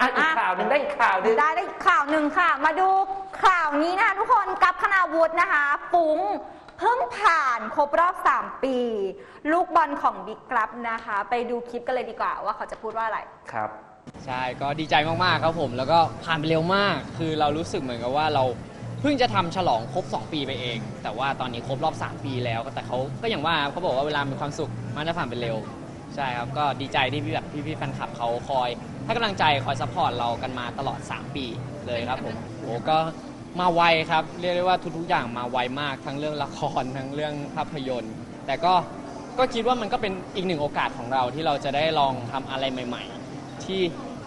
อะอีกข่าวหนึ่งได้อีกข่าวหนึ่งได้ได้อีกข่าวหนึ่งค่ะ มาดูข่าวนี้นะคะทุกคนกับคณาวุฒินะคะฟุ้งเพิ่งผ่านครบรอบ 3 ปี ลูกบอลของบิ๊กกรับนะคะ ไปดูคลิปกันเลยดีกว่าว่าเขาจะพูดว่าอะไร ครับ ใช่ก็ดีใจมาก ๆ ครับผม แล้วก็ผ่านไปเร็วมาก คือเรารู้สึกเหมือนกับว่าเราเพิ่งจะทำฉลองครบ 2 ปีไปเอง แต่ว่าตอนนี้ครบรอบ 3 ปีแล้ว แต่เขาก็อย่างว่าเขาบอกว่าเวลามีความสุขมันจะผ่านไปเร็ว ใช่ครับ ก็ดีใจที่พี่แบบพี่ๆแฟนคลับเขาคอย ให้กำลังใจคอยซัพพอร์ตเรากันมาตลอด 3 ปีเลยครับผมโอ้ก็มาไวครับ เรียกได้ว่าทุกๆอย่างมาไวมากทั้งเรื่องละครทั้งเรื่องภาพยนตร์ แต่ก็ก็คิดว่ามันก็เป็นอีกหนึ่งโอกาสของเราที่เราจะได้ลองทำอะไรใหม่ ๆ ที่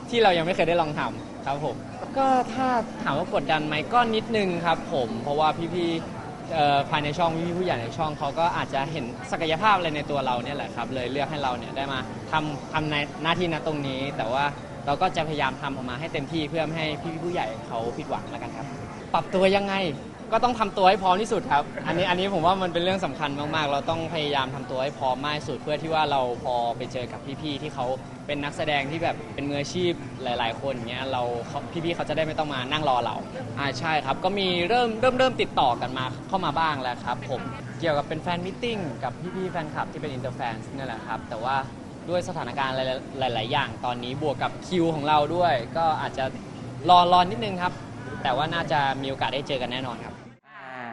ที่เรายังไม่เคยได้ลองทำครับผม ก็ถ้าถามว่ากดดันไหมก็นิดนึงครับผม เพราะว่าพี่ๆ เอ่อภายในช่องพี่ๆผู้ใหญ่ในช่องเขาก็อาจจะเห็นศักยภาพอะไรในตัวเราเนี่ยแหละครับเลยเลือกให้เราเนี่ยได้มาทำทำในหน้าที่ณตรงนี้ แต่ว่า เราก็จะพยายามทำออกมาให้เต็มที่เพื่อไม่ให้พี่ๆผู้ใหญ่เขาผิดหวังแล้วกันครับ ปรับตัวยังไงก็ต้องทำตัวให้พร้อมที่สุดครับ อันนี้อันนี้ผมว่ามันเป็นเรื่องสำคัญมากๆ เราต้องพยายามทำตัวให้พร้อมมากที่สุดเพื่อที่ว่าเราพอไปเจอกับพี่ๆที่เขาเป็นนักแสดงที่แบบเป็นมืออาชีพหลาย ๆ คนอย่างเงี้ยเราเขาพี่ๆเขาจะได้ไม่ต้องมานั่งรอเราอ่าใช่ครับ ก็มีเริ่มเริ่มเริ่มติดต่อกันมาเข้ามาบ้างแล้วครับ ผมเกี่ยวกับเป็นแฟนมิทติ้งกับพี่ๆแฟนคลับที่เป็นอินเตอร์แฟนนี่แหละครับแต่ว่า ด้วยสถานการณ์หลาย ๆ อย่างตอนนี้บวกกับคิวของเราด้วย ก็อาจจะรอรอนิดนึงครับ แต่ว่าน่าจะมีโอกาสได้เจอกันแน่นอนครับ อ่า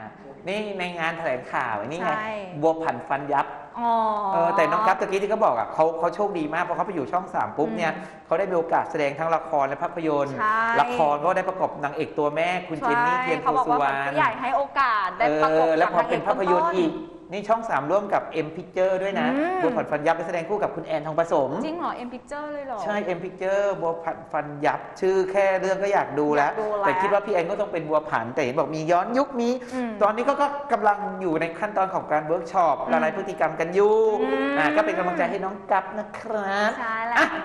นี่ในงานแถลงข่าวนี่ไงใช่ บัวผันฟันยับอ๋อ เออแต่น้องกัฟตะกี้ที่เขาบอกอะเขาเขาโชคดีมากเพราะเขาไปอยู่ช่องสามปุ๊บเนี่ยอืมเขาได้มีโอกาสแสดงทั้งละครและภาพยนตร์ ใช่ ละครก็ได้ประกอบนางเอกตัวแม่คุณเจนนี่เทียนโพเขาบอกสุว่าวรรณ ผู้ใหญ่ให้โอกาสได้เอประกบอแล้วพอกับเป็นภาพยนตร์อีก นี่ช่องสามร่วมกับ M Picture ด้วยนะ อืม บัวผันฟันยับไปแสดงคู่กับคุณแอนทองผสม จริงเหรอ M Picture เลยเหรอ ใช่ M Picture บัวผันฟันยับชื่อแค่เรื่องก็อยากดูแล้ว อยากดูแล้วแต่คิดว่าพี่แอนก็ต้องเป็นบัวผัน แต่เห็นบอกมีย้อนยุคมีอืมตอนนี้ก็ก็กำลังอยู่ในขั้นตอนของการเวิร์กช็อปละลายพฤติกรรมกันอยู่อืม อ่าก็เป็นกำลังใจให้น้องกัฟนะครับ ใช่แล้ว อะ